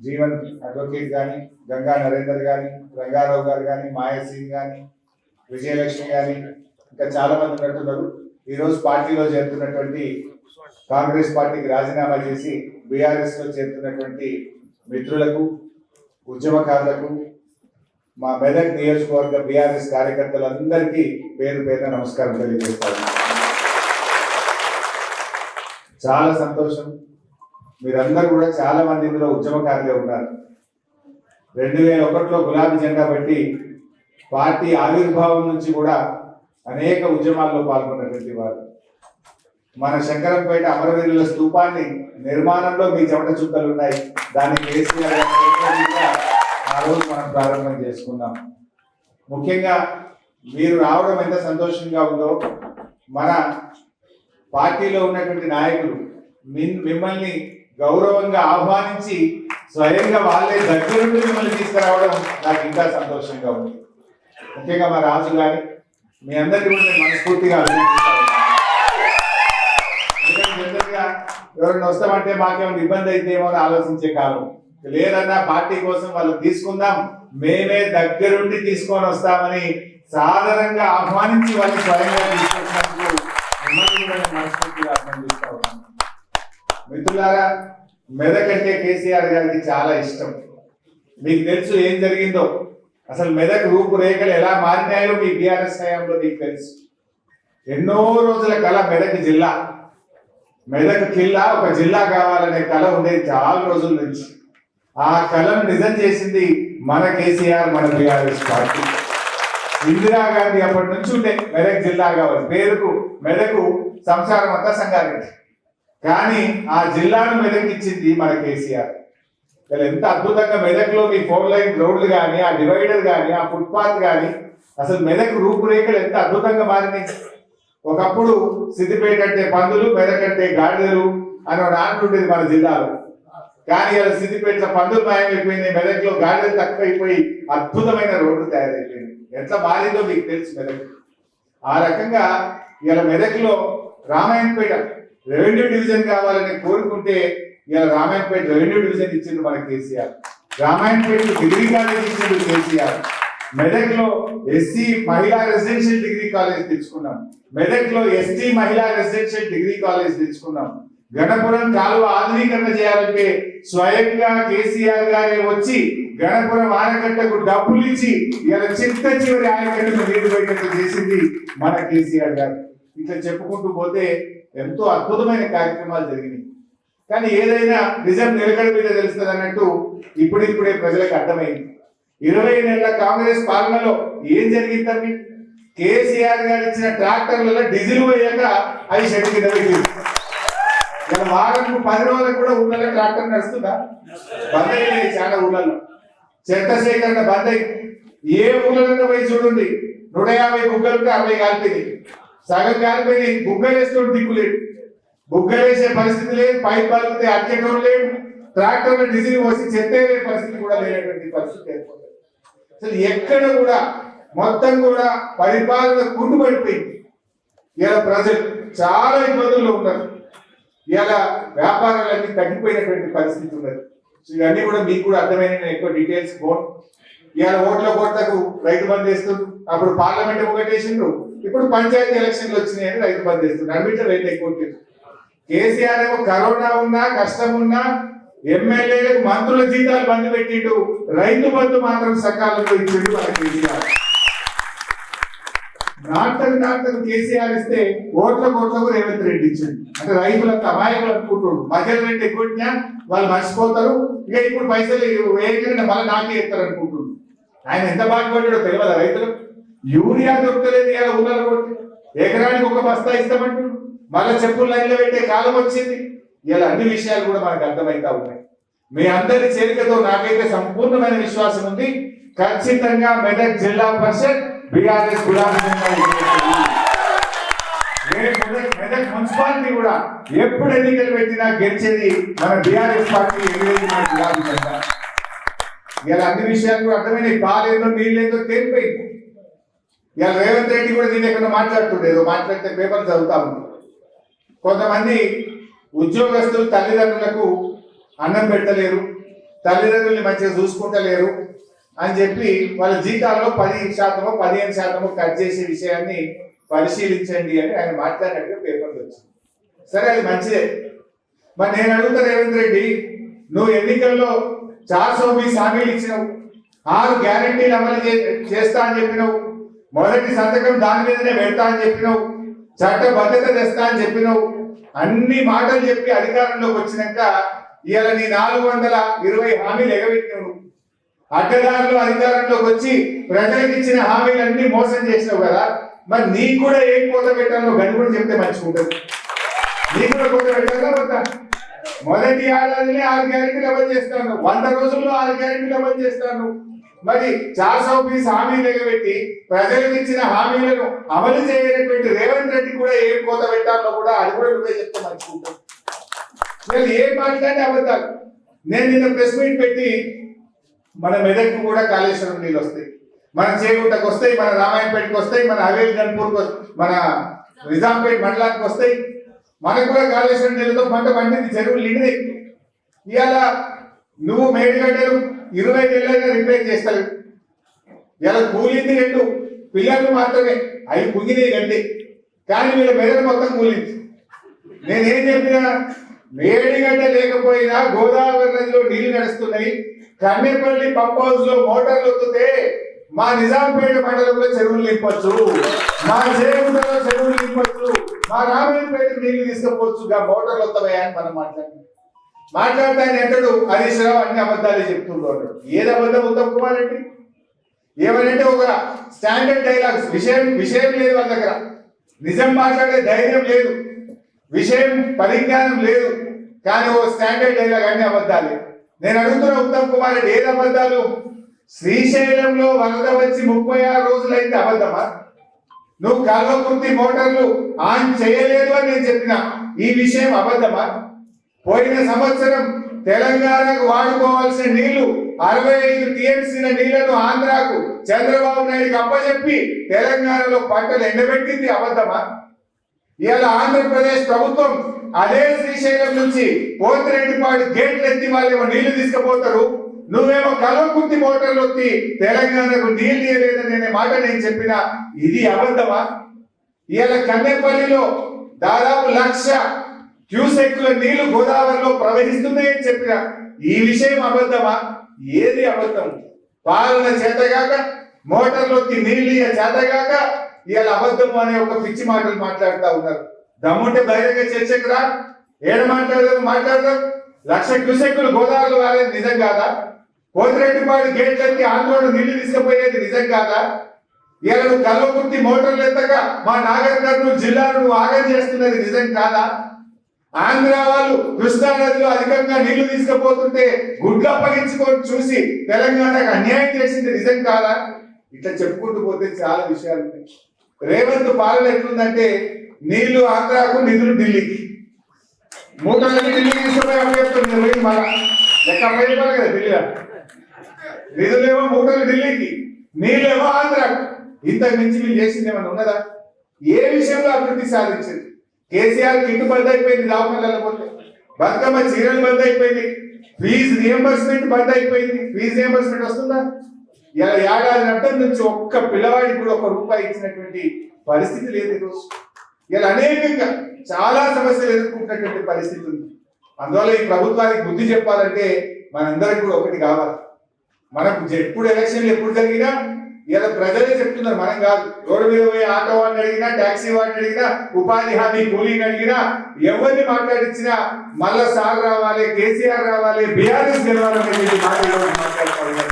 Jeevan advocate కానీ గంగా నరేందర్ కానీ రంగారావు గారు కానీ మాయాసింగ్ కానీ విజయలక్ష్మి కానీ ఇంకా చాలా మంది ఉన్నట్టున్నారు ఈరోజు పార్టీలో చేరుతున్నటువంటి కాంగ్రెస్ పార్టీకి రాజీనామా చేసి బీఆర్ఎస్లో చేరుతున్నటువంటి మిత్రులకు ఉద్యమకారులకు మా మెదక్ నియోజకవర్గ బీఆర్ఎస్ కార్యకర్తలందరికీ పేరు పేరున నమస్కారం తెలియజేస్తాను. చాలా సంతోషం. మీరందరూ కూడా చాలా మంది ఇందులో ఉద్యమకారులే ఉన్నారు. రెండు వేల ఒకటిలో గులాబీ జెండా పెట్టి పార్టీ ఆవిర్భావం నుంచి కూడా అనేక ఉద్యమాల్లో పాల్గొన్నటువంటి వారు. మన శంకరంపేట అమరవీరుల స్తూపాన్ని నిర్మాణంలో మీ చెమట చుక్కలు ఉన్నాయి. దాన్ని కేసీఆర్ ఆ రోజు మనం ప్రారంభం చేసుకున్నాం. ముఖ్యంగా మీరు రావడం ఎంత సంతోషంగా ఉందో మన పార్టీలో ఉన్నటువంటి నాయకులు మిమ్మల్ని గౌరవంగా ఆహ్వానించి స్వయంగా వాళ్ళే దగ్గరుండి మిమ్మల్ని తీసుకురావడం నాకు ఇంకా సంతోషంగా ఉంది. ముఖ్యంగా మా రాజు గారి మీ అందరికీ కూడా మనస్ఫూర్తిగా అభినందిస్తాను ఎవరైనా వస్తామంటే మాకేమైనా ఇబ్బంది అయితేమో అని ఆలోచించే కాలం. లేదన్నా పార్టీ కోసం వాళ్ళు తీసుకుందాం మేమే దగ్గరుండి తీసుకొని వస్తామని సాధారణంగా ఆహ్వానించి వాళ్ళు స్వయంగా తీసుకొచ్చినందుకు మనస్ఫూర్తిగా అభినందిస్తా ఉన్నాను. మిత్రులారా మెదక్ అంటే కేసీఆర్ గారికి చాలా ఇష్టం. మీకు తెలుసు ఏం జరిగిందో. అసలు మెదక్ రూపురేఖలు ఎలా మారినాయో మీ బీఆర్ఎస్ హయాంలో మీకు తెలుసు. ఎన్నో రోజుల కళ మెదక్ జిల్లా. మెదక్ జిల్లా ఒక జిల్లా కావాలనే కళ ఉండేది చాలా రోజుల నుంచి. ఆ కళను నిజం చేసింది మన కేసీఆర్ మన బీఆర్ఎస్ పార్టీ. ఇందిరాగాంధీ అప్పటి నుంచి ఉండే మెదక్ జిల్లా కావాలి పేరుకు మెదకు సంసారం అంతా సంగారెడ్డి కానీ ఆ జిల్లాను మెదక్ ఇచ్చింది మన కేసీఆర్. అసలు ఎంత అద్భుతంగా మెదక్లో మీ ఫోర్ లైన్ రోడ్లు కానీ ఆ డివైడర్ కానీ ఆ ఫుట్పాత్ కానీ అసలు మెదక్ రూపురేఖలు ఎంత అద్భుతంగా మారినాయి. ఒకప్పుడు సిద్దిపేట అంటే పందులు మెదక్ అంటే గాడిదలు అని ఒక ఉండేది మన జిల్లాలో. కానీ అలా సిద్దిపేట పందులు మాయమైపోయింది మెదక్లో గాడిదలు తక్కువైపోయి అద్భుతమైన రోడ్డు తయారైపోయింది ఎంత మారిందో మీకు తెలుసు మెదక్. ఆ రకంగా ఇలా మెదక్లో రామాయణపేట రెవెన్యూ డివిజన్ కావాలని కోరుకుంటే ఇలా రామాయణపేట రెవెన్యూ డివిజన్ ఇచ్చిండు మన కేసీఆర్. రామాయణపేట డిగ్రీ కాలేజ్ ఇచ్చిండు కేసీఆర్. మెదక్లో ఎస్సీ మహిళా రెసిడెన్షియల్ డిగ్రీ కాలేజ్ తెచ్చుకున్నాం. మెదక్లో ఎస్టీ మహిళా రెసిడెన్షియల్ డిగ్రీ కాలేజ్ తెచ్చుకున్నాం. గణపురం కాలువ ఆధునీకరణ చేయాలంటే స్వయంగా కేసీఆర్ గారే వచ్చి గణపురం ఆనకట్టకు డబ్బులు ఇచ్చి ఇలా చిట్ట చివరి ఆనకట్టకు నీరు పోయేటట్టు చేసింది మన కేసీఆర్ గారు. ఇట్లా చెప్పుకుంటూ పోతే ఎంతో అద్భుతమైన కార్యక్రమాలు జరిగినాయి. కానీ ఏదైనా నిజం నిలకడ మీద తెలుస్తుంది అన్నట్టు ఇప్పుడిప్పుడే ప్రజలకు అర్థమైంది. ఇరవై నెలల కాంగ్రెస్ పాలనలో ఏం జరిగిందండి కేసీఆర్ గారు ఇచ్చిన ట్రాక్టర్లలో డీజిల్ పోయాక అది షెడ్ కింద పెట్టింది. వారంకు పది రోజులకు కూడా ఊళ్ళలో ట్రాక్టర్ నడుస్తుందా? బంద్ అయినాయి చాలా ఊళ్ళలో చెత్త సేకరణ బంద్ అయింది. ఏ ఊళ్ళలో పోయి చూడండి. నూట యాభై బుగ్గలుంటే అరవై కాల్పింది సగం కాలిపోయింది బుగ్గలు దిక్కు దిక్కులేదు బుగ్గలేసే పరిస్థితి లేదు పైప్ పలికితే అట్టేటోడు లేడు ట్రాక్టర్ డిజిల్ పోసి చెత్త పరిస్థితి కూడా లేనటువంటి పరిస్థితి ఏర్పడింది. అసలు ఎక్కడ కూడా మొత్తం కూడా పరిపాలన కుంటుపడిపోయింది. ఇలా ప్రజలు చాలా ఇబ్బందుల్లో ఉన్నారు. ఇలా వ్యాపారాలన్నీ తగ్గిపోయినటువంటి పరిస్థితి ఉన్నది. సో ఇవన్నీ కూడా మీకు కూడా అర్థమైన నేను ఎక్కువ డీటెయిల్స్ పోను ఇవాళ ఓట్ల కోట్లకు రైతు బంద్ చేస్తుండ్రు అప్పుడు పార్లమెంట్ ఒకటేసిండ్రు. ఇప్పుడు పంచాయతీ ఎలక్షన్లు వచ్చినాయని రైతు బంద్ చేస్తుండ్రు అన్నింటి రేట్ ఎక్కువ కేసీఆర్ ఏమో కరోనా ఉన్నా కష్టం ఉన్నా ఎమ్మెల్యేలకు మంత్రుల జీతాలు బంద్ పెట్టిండు. రైతు బంధు మాత్రం సకాలంలో ఇచ్చిండు మన కేసీఆర్. నాటకు నాటకు కేసీఆర్ ఇస్తే ఓట్ల కోట్లకు రేవంత్ రెడ్డి ఇచ్చింది అంటే రైతులకు అమాయకులు అనుకుంటున్నారు మధ్యలో రెడ్డి ఎక్కువ వాళ్ళు మర్చిపోతారు. ఇక ఇప్పుడు పైసలు వేయకుండా మళ్ళీ నాకే ఇస్తారు అనుకుంటున్నారు ఆయన ఎంత బాధపడ్డాడో తెలియదు రైతులు యూరియా దొరకలేదు ఇలా ఊళ్ళలో కొట్టి. ఎకరానికి ఒక బస్తా ఇస్తామంటున్నారు మళ్ళీ చెప్పులు లైన్లో పెట్టే కాలం వచ్చింది. ఇలా అన్ని విషయాలు కూడా మనకు అర్థమవుతా ఉన్నాయి. మీ అందరి చేరికతో నాకైతే సంపూర్ణమైన విశ్వాసం ఉంది. ఖచ్చితంగా మెదక్ జిల్లా పరిషత్ బీఆర్ఎస్ గులాబీ మెదక్ మున్సిపాలిటీ కూడా ఎప్పుడు ఎన్నికలు పెట్టినా గెలిచేది మన బీఆర్ఎస్ పార్టీ మన గులాబీ జెండా. ఇలా అన్ని విషయాలు కూడా అర్థమైనాయి. పాలేదో నీళ్ళేదో తేలిపోయింది. ఇవాళ రేవంత్ రెడ్డి కూడా దీని ఎక్కడ మాట్లాడుతుండే? ఏదో మాట్లాడితే పేపర్ చదువుతా ఉంది. కొంతమంది ఉద్యోగస్తులు తల్లిదండ్రులకు అన్నం పెట్టలేరు తల్లిదండ్రుల్ని మంచిగా చూసుకుంటలేరు అని చెప్పి వాళ్ళ జీతాల్లో పది శాతమో పదిహేను శాతమో కట్ చేసే విషయాన్ని పరిశీలించండి అని ఆయన మాట్లాడినట్టుగా పేపర్లు వచ్చింది. సరే అది మంచిదే. మరి నేను అడుగుతా రేవంత్ రెడ్డి నువ్వు ఎన్నికల్లో చార్ సౌబీస్ హామీలు ఇచ్చినావు ఆరు గ్యారంటీలు అమలు చే- చేస్తా అని చెప్పినావు మొదటి సంతకం దాని మీదనే పెడతా అని చెప్పినావు. చట్టబద్ధత తెస్తా అని చెప్పినావు. అన్ని మాటలు చెప్పి అధికారంలోకి వచ్చినాక ఇవాళ నీ నాలుగు వందల ఇరవై హామీలు ఎగబెట్టినావు. అడ్డదారులు అధికారంలోకి వచ్చి ప్రజలకు ఇచ్చిన హామీలన్నీ మోసం చేసినావు కదా. మరి నీకు కూడా ఏం కోత పెట్టాలో గని కూడా చెప్తే మంచిగుంటుంది నీకు కూడా కోత పెట్టాలా వద్దా? మొదటి ఏడాదినే ఆరు గ్యారెంటీలు అమలు చేస్తాను. వంద రోజుల్లో ఆరు గ్యారెంటీలు అమలు చేస్తాను. మరి చార్ హామీ హామీలు ఎగబెట్టి ప్రజలకు ఇచ్చిన హామీలను అమలు చేయనటువంటి రేవంత్ రెడ్డి కూడా ఏం కోత పెట్టాలో కూడా అది కూడా నువ్వే చెప్తా మంచిగుంటుంది వీళ్ళు ఏం మాట్లాడి అబద్ధాలు. నేను నిన్న ప్రెస్ మీట్ పెట్టి మన మెదక్కు కూడా కాళేశ్వరం నీళ్ళు వస్తాయి. మన చేగుంటకు వస్తాయి మన రామాయణపేటకు వస్తాయి మన హవేలి గన్పూర్కి మన నిజాంపేట మండలానికి వస్తాయి. మనకు కూడా కాళేశ్వరం నీళ్ళతో పంట పండింది చెరువులు నిండినాయి. ఇవాళ నువ్వు మేడిగడ్డలు ఇరవై నెలలైనా రిపేర్ చేస్తారు ఇలా కూలింది రెండు. పిల్లలు మాత్రమే. అవి కుంగినాయి గండి కానీ వీళ్ళ మెదడు మొత్తం కూలింది. నేనేం చెప్పినా వేడిగడ్డ లేకపోయినా గోదావరి నదిలో నీళ్ళు నడుస్తున్నాయి. కన్నెపల్లి పంప్ హౌస్లో మోటార్లు వస్తుంటే మా నిజాంపేట మండలంలో చెరువులు నింపచ్చు. మా చేగుంటలో చెరువులు నింపొచ్చు. మా రామాయణపేట నీళ్ళు తీసుకపోవచ్చు. మోటార్లు వస్తాయా అని మనం మాట్లాడుతున్నాం. మాట్లాడితే అంటాడు ఎంతడు హరీష్ రావు అన్ని అబద్ధాలే చెప్తున్నాడు ఏది అబద్ధం? ఉత్తమ్ కుమార్ రెడ్డి? ఏమనంటే ఒక స్టాండర్డ్ డైలాగ్స్ విషయం విషయం లేదు వాళ్ళ దగ్గర. నిజం మాట్లాడే ధైర్యం లేదు. విషయం పరిజ్ఞానం లేదు. కానీ ఓ స్టాండర్డ్ డైలాగ్ అన్ని అబద్ధాలే. నేను అడుగుతున్న ఉత్తమ్ కుమార్ రెడ్డి ఏది అబద్ధాలు? శ్రీశైలంలో వరద వచ్చి ముప్పై ఆరు రోజులైంది అబద్ధమా? నువ్వు కల్వకుర్తి మోటార్లు ఆన్ చేయలేదు అని నేను చెప్పిన. ఈ విషయం అబద్ధమా? పోయిన సంవత్సరం తెలంగాణకు వాడుకోవాల్సిన నీళ్ళు అరవై ఐదు టీఎంసీల నీళ్ళను ఆంధ్రాకు చంద్రబాబు నాయుడుకి అప్పచెప్పి తెలంగాణలో పంటలు ఎండబెట్టింది అబద్ధమా? ఇవాళ ఆంధ్రప్రదేశ్ ప్రభుత్వం అదే శ్రీశైలం నుంచి పోతిరెడ్డిపాడు గేట్లు ఎత్తి వాళ్ళేమో నీళ్ళు తీసుకుపోతారు. నువ్వేమో కల్వకుర్తి మోటార్లు వచ్చి తెలంగాణకు నీళ్ళు ఇవ్వలేదని అనే మాట నేను చెప్పిన ఇది అబద్ధమా? ఇవాళ కన్నెపల్లిలో దాదాపు లక్ష క్యూసెక్ల నీళ్ళు గోదావరిలో ప్రవహిస్తున్నాయని చెప్పిన ఈ విషయం అబద్ధమా? ఏది అబద్ధం? పాలన చేతగాక మోటార్లోకి నీళ్ళు చేతగాక ఇవాళ అబద్ధం అనే ఒక పిచ్చి మాటలు మాట్లాడుతూ ఉన్నారు. దమ్ముంటే బహిరంగ చర్చకు రా ఏడ మాట్లాడదాం? మాట్లాడదాం. లక్ష క్యూసెక్కులు గోదావరిలో వారేది నిజం కాదా? కోతిరెడ్డిపాడు గేట్లకి ఆంధ్రోడు నీళ్ళు తీసుకుపోయేది నిజం కాదా? ఇలా నువ్వు కల్వకుర్తి మోటార్లు ఎత్తగా మా నాగర్ కర్నూలు జిల్లాను నువ్వు ఆగం చేస్తున్నది నిజం కాదా? ఆంధ్ర వాళ్ళు కృష్ణా నదిలో అధికంగా నీళ్ళు తీసుకుపోతుంటే గుడ్లు అప్పగించుకొని చూసి తెలంగాణకు అన్యాయం చేసింది నిజం కాదా? ఇట్లా చెప్పుకుంటూ పోతే చాలా విషయాలు ఉన్నాయి రేవంత్ పాలన ఎట్లుందంటే నీళ్ళు ఆంధ్రాకు నిధులు ఢిల్లీకి. మూటలన్నీ ఢిల్లీకి తీసుకుపోయి అప్పచెప్తుంది పోయి మళ్ళా లెక్క అప్పచెప్పాలి కదా ఢిల్లీలో. నిధులేమో మూటలు ఢిల్లీకి నీళ్ళేమో ఆంధ్రాకు. ఇంతకు మించి మీరు చేసింది ఏమైనా ఉన్నదా? ఏ విషయంలో అభివృద్ధి సాధించింది? కేసీఆర్ కిట్టు బంద్ అయిపోయింది దావకాలలో పోతే బతుకమ్మ చీరలు బంద్ అయిపోయింది. ఫీజు రియంబర్స్మెంట్ బంద్ అయిపోయింది. ఫీజు రియంబర్స్మెంట్ వస్తుందా? ఇలా ఏడాది నట్టం నుంచి ఒక్క పిల్లవాడికి కూడా ఒక రూపాయి ఇచ్చినటువంటి పరిస్థితి లేదు ఈరోజు. ఇలా అనేకంగా చాలా సమస్యలు ఎదుర్కొంటున్నటువంటి పరిస్థితి ఉంది. అందువల్ల ఈ ప్రభుత్వానికి బుద్ధి చెప్పాలంటే మనందరికి కూడా ఒకటి కావాలి. మనకు ఎప్పుడు ఎలక్షన్లు ఎప్పుడు జరిగినా ఇలా ప్రజలే చెప్తున్నారు మనం కాదు. రోడ్డు మీద పోయి ఆటో వాడిని అడిగినా టాక్సీ వాడిని అడిగినా ఉపాధి హామీ కూలీని అడిగినా ఎవరిని మాట్లాడించినా మళ్ళా సార్ రావాలి కేసీఆర్ రావాలి బీఆర్ఎస్ నిర్మాణం మాట మాట్లాడుకోవాలి.